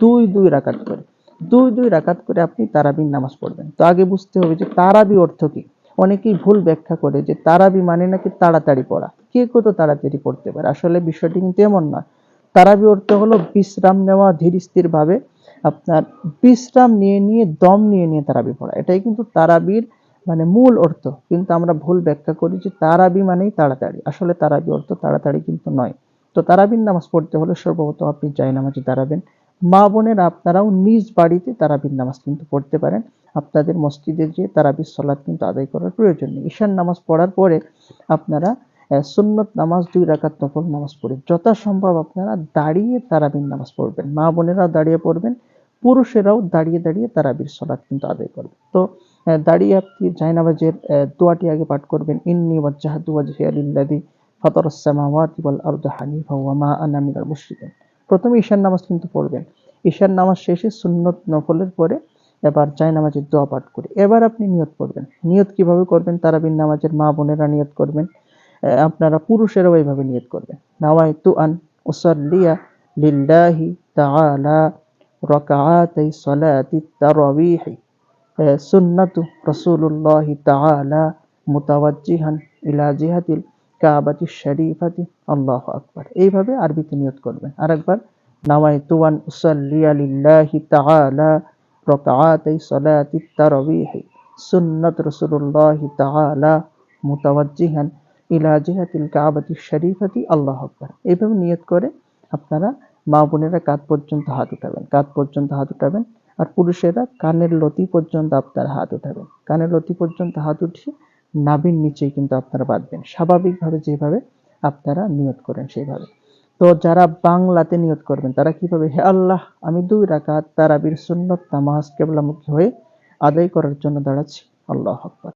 দুই দুই রাকাত করে, দুই দুই রাকাত করে আপনি তারাবির নামাজ পড়বেন। তো আগে বুঝতে হবে যে তারাবি অর্থ কি? অনেকেই ভুল ব্যাখ্যা করে যে তারাবি মানে নাকি তাড়াতাড়ি পড়া। কে কত তাড়াতাড়ি পড়তে পারে? আসলে বিষয়টি কিন্তু এমন নয়। তারাবি অর্থ হলো বিশ্রাম নেওয়া ধীর স্থির ভাবে, আপনার বিশ্রাম নিয়ে নিয়ে, দম নিয়ে নিয়ে তারাবি পড়া। এটাই কিন্তু তারাবির মানে মূল অর্থ। কিন্তু আমরা ভুল ব্যাখ্যা করি যে তারাবি মানেই তাড়াতাড়ি। আসলে তারাবি অর্থ তাড়াতাড়ি কিন্তু নয়। তো তারাবির নামাজ পড়তে হলে সর্বপ্রথম আপনি জায় নামাজে দাঁড়াবেন। মা বোনেরা আপনারাও নিজ বাড়িতে তারাবির নামাজ কিন্তু পড়তে পারেন। আপনাদের মসজিদে যে তারাবির সলাৎ কিন্তু আদায় করার প্রয়োজন নেই। ঈশান নামাজ পড়ার পরে আপনারা সুন্নত নামাজ দুই রাকাত নফল নামাজ পড়ে যথাসম্ভব আপনারা দাঁড়িয়ে তারাবির নামাজ পড়বেন। মা বোনেরাও দাঁড়িয়ে পড়বেন পুরুষেরাও দাঁড়িয়ে দাঁড়িয়ে তারাবির সলাদ কিন্তু আদায় করবেন। তো দাঁড়িয়ে আপনি জায়নামাজের আহ, দোয়াটি আগে পাঠ করবেন। ইন্নি ওয়াজ্জাহাতু ওয়াজহিয়া লিল্লাযী ফাতারাস সামাওয়াতি ওয়াল আরদা হানিফা ওয়া মা আনা মিনাল মুশরিকিন। প্রথমে ঈশান নামাজ কিন্তু পড়বেন। ঈশান নামাজ শেষে সুন্নত নফলের পরে এবার চাই নামাজের দোয়া পাঠ করে। এবার আপনি নিয়ত করবেন। নিয়ত কীভাবে করবেন? তারাবিন নামাজের মা বোনেরা নিয়ত করবেন। আপনারা পুরুষেরাও এইভাবে নিয়ত করবেন। নাওয়াইতু আন উসাল্লিয়া লিল্লাহি তাআলা রাকাআতাই সালাতি তারাবিহি। সুন্নাতু রাসূলুল্লাহি তাআলা মুতাওয়াজ্জিহান ইলা কাবাতি শরীফাতি, আল্লাহ আকবার। এইভাবে আরবিতে নিয়ত করবেন। নাওয়াইতু আন উসাল্লিয়া লিল্লাহি তাআলা সালাতি তারাবিহি সুন্নাত তাআলা, মুতাওয়াজ্জিহান ইলা জিহাতিল কাবাতি শরীফাতি, আল্লাহু আকবার। এইভাবে নিয়ত করে আপনারা মা বোনেরা কাঁধ পর্যন্ত হাত উঠাবেন। কাঁধ পর্যন্ত হাত উঠাবেন আর পুরুষেরা কানের লতি পর্যন্ত আপনার হাত উঠাবেন। কানের লতি পর্যন্ত হাত উঠিয়ে নাভির নিচেই কিন্তু আপনারা বাঁধবেন। স্বাভাবিকভাবে যেভাবে আপনারা নিয়ত করেন সেইভাবে তো যারা বাংলাতে নিয়ত করবেন, তারা কীভাবে হে আল্লাহ, আমি দুই রাকাত তারাবির সুন্নত নামাজ কেবলামুখী হয়ে আদায় করার জন্য দাঁড়াচ্ছি। আল্লাহ আকবার।